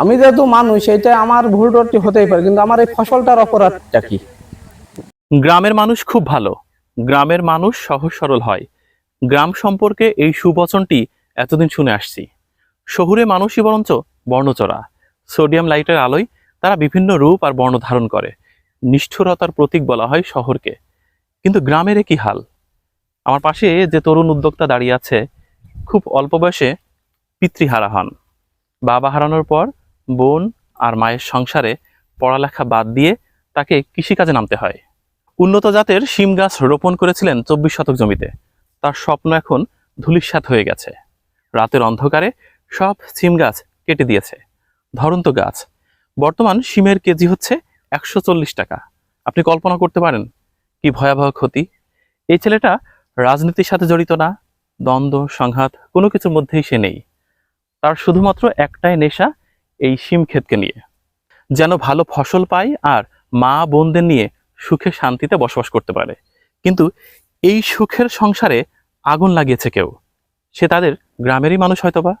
আমি যেহেতু মানুষ এটা আমার ভুল ত্রুটি হতেই পারে, কিন্তু আমার এই ফসলটার অপরাধটা কি? গ্রামের মানুষ খুব ভালো। গ্রামের মানুষ সহজ সরল হয়। গ্রাম সম্পর্কে এই সুবচনটি এতদিন শুনে আসছি। শহুরে মানুষই বরঞ্চ বর্ণচরা। সোডিয়াম লাইটের আলোয় তারা বিভিন্ন রূপ আর বর্ণ ধারণ করে। নিষ্ঠুরতার প্রতীক বলা হয় শহরকে। কিন্তু গ্রামের কি হাল? আমার পাশে যে তরুণ উদ্যোক্তা দাঁড়িয়ে আছে, খুব অল্প বয়সে পিতৃহারা হন। বাবা হারানোর পর বোন আর মায়ের সংসারে পড়ালেখা বাদ দিয়ে তাকে কৃষিকাজে নামতে হয়। উন্নত জাতের শিম গাছ রোপণ করেছিলেন চব্বিশ শতক জমিতে। তার স্বপ্ন এখন ধুলিস্বাত হয়ে গেছে। রাতের অন্ধকারে সব সিম গাছ কেটে দিয়েছে। ধরন্ত গাছ। বর্তমান শিমের কেজি হচ্ছে একশো চল্লিশ টাকা। আপনি কল্পনা করতে পারেন, কি ভয়াবহ ক্ষতি? এই ছেলেটা রাজনীতির সাথে জড়িত না, দ্বন্দ্ব, সংঘাত কোনো কিছুর মধ্যেই সে নেই। তার শুধুমাত্র একটাই নেশা এই শিম ক্ষেতকে নিয়ে। যেন ভালো ফসল পায় আর মা বোনদের নিয়ে সুখে শান্তিতে বসবাস করতে পারে। কিন্তু এই সুখের সংসারে আগুন লাগিয়েছে কেউ? সে তাদের গ্রামেরই মানুষ হয়তোবা।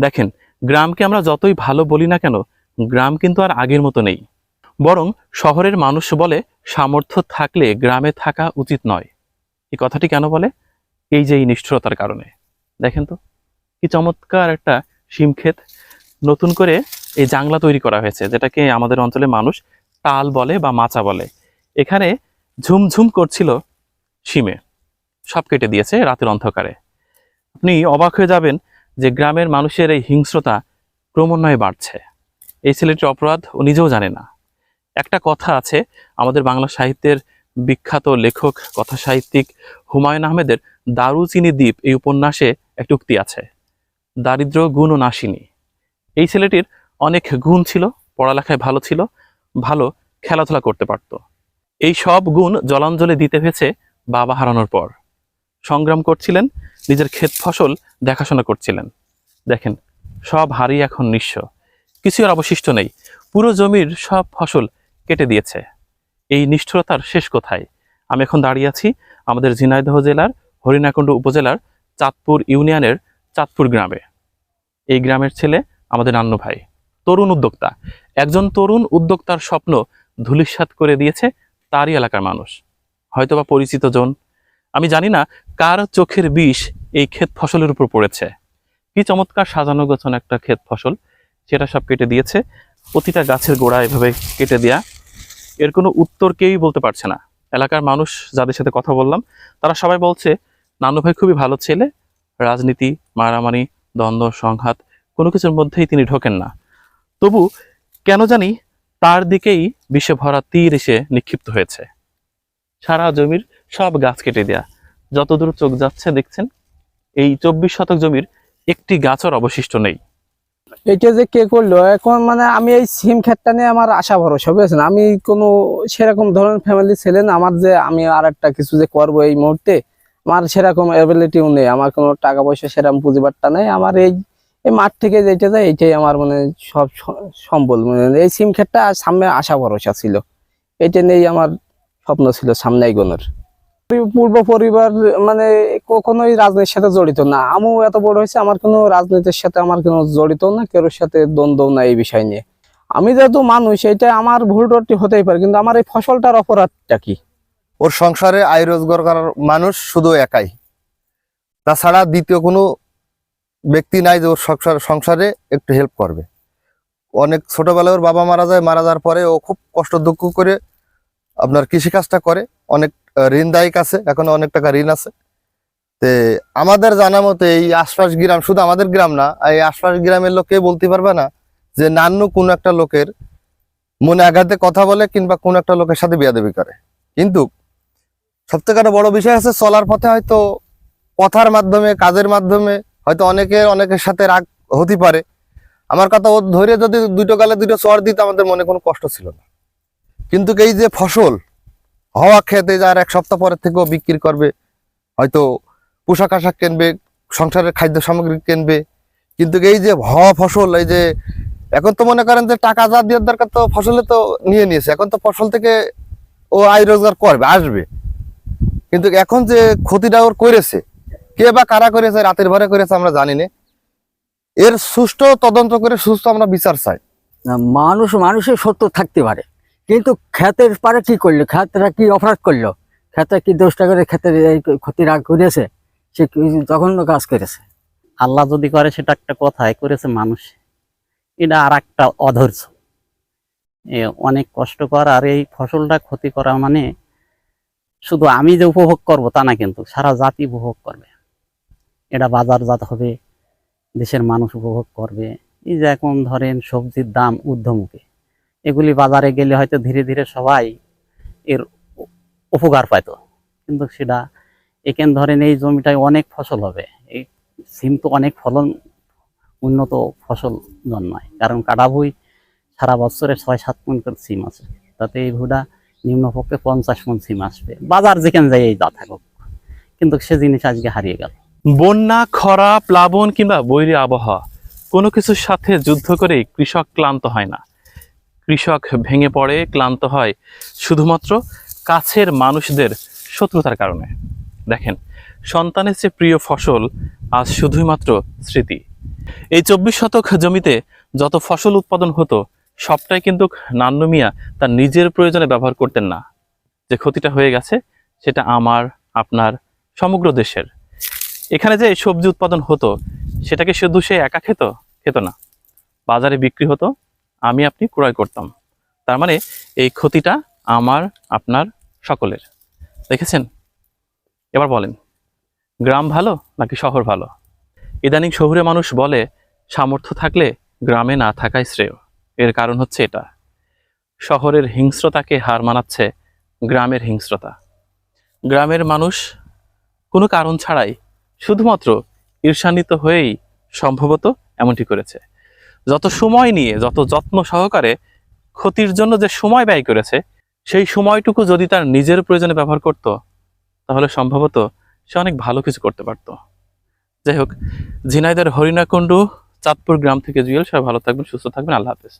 দেখেন, গ্রামকে আমরা যতই ভালো বলি না কেন, গ্রাম কিন্তু আর আগের মতো নেই। বরং শহরের মানুষ বলে সামর্থ্য থাকলে গ্রামে থাকা উচিত নয়। এই কথাটি কেন বলে? এই যে এই নিষ্ঠুরতার কারণে। দেখেন তো, কি চমৎকার একটা শিম ক্ষেত। নতুন করে এই জাংলা তৈরি করা হয়েছে, যেটাকে আমাদের অঞ্চলে মানুষ তাল বলে বা মাচা বলে। এখানে ঝুমঝুম করছিল শিমে, সব কেটে দিয়েছে রাতের অন্ধকারে। আপনি অবাক হয়ে যাবেন যে গ্রামের মানুষের এই হিংস্রতা ক্রমান্বয়ে বাড়ছে। এই ছেলেটির অপরাধ ও নিজেও জানে না। একটা কথা আছে, আমাদের বাংলা সাহিত্যের বিখ্যাত লেখক কথা সাহিত্যিক হুমায়ুন আহমেদের দারুচিনি দ্বীপ এই উপন্যাসে একটি উক্তি আছে দারিদ্র গুণ ও নাশিনী। এই ছেলেটির অনেক গুণ ছিল, পড়ালেখায় ভালো ছিল, ভালো খেলাধুলা করতে পারত। এই সব গুণ জলাঞ্জলি দিতে হয়েছে বাবা হারানোর পর। সংগ্রাম করছিলেন, নিজের ক্ষেত ফসল দেখাশোনা করছিলেন। দেখেন, সব হারিয়ে এখন নিঃস্ব। কিছু আর অবশিষ্ট নেই। পুরো জমির সব ফসল কেটে দিয়েছে। এই নিষ্ঠুরতার শেষ কোথায়? আমি এখন দাঁড়িয়ে আছি আমাদের ঝিনাইদহ জেলার হরিণাকুণ্ড উপজেলার চাঁদপুর ইউনিয়নের চাঁদপুর গ্রামে। এই গ্রামের ছেলে আমাদের নান্নু ভাই। তরুণ উদ্যোক্তা। একজন তরুণ উদ্যোক্তার স্বপ্ন ধূলিসাৎ করে দিয়েছে তারই এলাকার মানুষ। হয়তোবা পরিচিত জন। আমি জানি না কার চোখের বিষ এই ক্ষেত ফসলের উপর পড়েছে। কি চমৎকার সাজানো গোছানো একটা ক্ষেত ফসল, সেটা সব কেটে দিয়েছে। প্রতিটা গাছের গোড়া এভাবে কেটে দেয়া। এর কোনো উত্তর কেউই বলতে পারছে না। এলাকার মানুষ যাদের সাথে কথা বললাম, তারা সবাই বলছে, নানু ভাই খুবই ভালো ছেলে। রাজনীতি, মারামারি, দ্বন্দ্ব, সংঘাত, কোনো কিছুর মধ্যেই তিনি ঢোকেন না। তবু কেন জানি তার দিকেই ভরা তীর এসে নিক্ষিপ্ত হয়েছে। সারা জমির সব গাছ কেটে দেয়া। যতদূর চোখ যাচ্ছে দেখছেন, এই চব্বিশ শতক জমির একটি গাছর অবশিষ্ট নেই। এটা যে কে করল? এখন মানে আমি এই সিম ক্ষেতটা নিয়ে আমার আশা ভরসা, বুঝেছেন? আমি কোনো সেরকম ধরনের ফ্যামিলি ছিলেন আমার যে আমি আর একটা কিছু যে করব এই মুহূর্তে, আমার সেরকম অ্যাবিলিটিও নেই। আমার কোনো টাকা পয়সা সেরকম পুঁজিবারটা নেই। আমার এই এই মাঠ থেকে যেটা যায়, এটাই আমার মানে সব সম্বল মানে এই সিম ক্ষেতটা সামনে আশা ভরসা ছিল। এটা নিয়েই আমার স্বপ্ন ছিল সামনে এগোনোর। পূর্ব- পূর্ব পরিবার মানে কখনোই রাজনীতির সাথে জড়িত না। আমিও এত বড় হয়েছে, আমার কোনো রাজনীতির সাথে আমার কোনো জড়িত না, কারোর সাথে দ্বন্দ্ব না এই বিষয় নিয়ে। আমি যেহেতু মানুষ, এটা আমার ভুল ত্রুটি হতেই পারে, কিন্তু আমার এই ফসলটার অপরাধটা কি? ওর সংসারে আয় রোজগার করার মানুষ শুধু একাই। তাছাড়া দ্বিতীয় কোনো ব্যক্তি নাই যে ওর সংসার, সংসারে একটু হেল্প করবে। অনেক ছোটবেলায় ওর বাবা মারা যায়, মারা যাওয়ার পরে ও খুব কষ্ট দুঃখ করে আপনার কৃষিকাজটা করে। অনেক ঋণদায়িক আছে, এখনও অনেক টাকা ঋণ আছে। তে আমাদের জানা মতে এই আশপাশ গ্রাম শুধু আমাদের গ্রাম না, এই আশপাশ গ্রামের লোক বলতে পারবে না যে নান্য কোনো একটা লোকের মনে আঘাতে কথা বলে কিংবা কোনো একটা লোকের সাথে বিয়াদেবি করে। কিন্তু সবথেকে একটা বড় বিষয় আছে, চলার পথে হয়তো কথার মাধ্যমে, কাজের মাধ্যমে হয়তো অনেকের অনেকের সাথে রাগ হতে পারে। আমার কথা ও ধরে যদি দুটো গালে দুটো চর দিত, আমাদের মনে কোনো কষ্ট ছিল না। কিন্তু এই যে ফসল, হওয়া খেতে যার এক সপ্তাহ পরের থেকেও বিক্রি করবে, হয়তো পোশাক আশাক কিনবে, সংসারের খাদ্য সামগ্রী কিনবে, কিন্তু এই যে হওয়া ফসল, এই যে এখন তো মনে করেন যে টাকা যা দেওয়ার দরকার তো ফসলে তো নিয়ে নিয়েছে, এখন তো ফসল থেকে ও আয় রোজগার করবে, আসবে। কিন্তু এখন যে ক্ষতিটা ওর করেছে কে বা কারা করেছে রাতের ভরে করেছে আমরা জানি না এর সুষ্ঠু তদন্ত করে সুস্থ আমরা বিচার চাই। মানুষ মানুষের সত্য থাকতে পারে। কিন্তু ক্ষেতের পারে কি করল? ক্ষেতরা কি অপরাধ করল? ক্ষেতে কি দোষটা করে ক্ষেতের এই ক্ষতি রাগ করেছে? সে জঘন্য কাজ করেছে? আল্লাহ যদি করে সেটা একটা কথাই করেছে মানুষ। এটা আর একটা অধৈর্য। এ অনেক কষ্টকর আর এই ফসলটা ক্ষতি করা মানে শুধু আমি যে উপভোগ করব তা না কিন্তু সারা জাতি উপভোগ করবে। এটা বাজারজাত হবে, দেশের মানুষ উপভোগ করবে। এই যে এখন ধরেন সবজির দাম ঊর্ধ্বমুখী, এগুলি বাজারে গেলে হয়তো ধীরে ধীরে সবাই এর উপকার পাইতো। কিন্তু সেটা এখানে ধরেন এই জমিটায় অনেক ফসল হবে, এই সিম তো অনেক ফলন উন্নত ফসল জন্মায়, কারণ কাটাভুই সারা বছরে ছয় সাত মন করে সিম আছে, তাতে এই ভুটা নিম্নপক্ষে পঞ্চাশ মন সিম আসবে, বাজার যেখানে যাই এই যা থাকুক। কিন্তু সে জিনিস আজকে হারিয়ে গেল। বন্যা, খরা, প্লাবন কিংবা বৈরী আবহাওয়া, কোনো কিছুর সাথে যুদ্ধ করেই কৃষক ক্লান্ত হয় না। কৃষক ভেঙে পড়ে, ক্লান্ত হয় শুধুমাত্র কাছের মানুষদের শত্রুতার কারণে। দেখেন, সন্তানের চেয়ে প্রিয় ফসল আজ শুধুই মাত্র স্মৃতি। এই চব্বিশ শতক জমিতে যত ফসল উৎপাদন হতো, সবটাই কিন্তু নান্নু মিয়া তার নিজের প্রয়োজনে ব্যবহার করতেন না। যে ক্ষতিটা হয়ে গেছে, সেটা আমার, আপনার, সমগ্র দেশের। এখানে যে সবজি উৎপাদন হতো, সেটাকে শুধু সে একা খেত? খেত না। বাজারে বিক্রি হতো, আমি আপনি ক্রয় করতাম। তার মানে এই ক্ষতিটা আমার, আপনার সকলের। দেখেছেন? এবার বলেন, গ্রাম ভালো নাকি শহর ভালো? ইদানিং শহুরে মানুষ বলে, সামর্থ্য থাকলে গ্রামে না থাকাই শ্রেয়। এর কারণ হচ্ছে এটা। শহরের হিংস্রতাকে হার মানাচ্ছে গ্রামের হিংস্রতা। গ্রামের মানুষ কোনো কারণ ছাড়াই শুধুমাত্র ঈর্ষান্বিত হয়েই সম্ভবত এমনটি করেছে। যত সময় নিয়ে, যত যত্ন সহকারে ক্ষতির জন্য যে সময় ব্যয় করেছে, সেই সময়টুকু যদি তার নিজের প্রয়োজনে ব্যবহার করত, তাহলে সম্ভবত সে অনেক ভালো কিছু করতে পারত। যাই হোক ঝিনাইদের হরিণাকুণ্ডু চাঁদপুর গ্রাম থেকে জুয়েল সবাই ভালো থাকবেন, সুস্থ থাকবেন, আল্লাহ হাফেজ।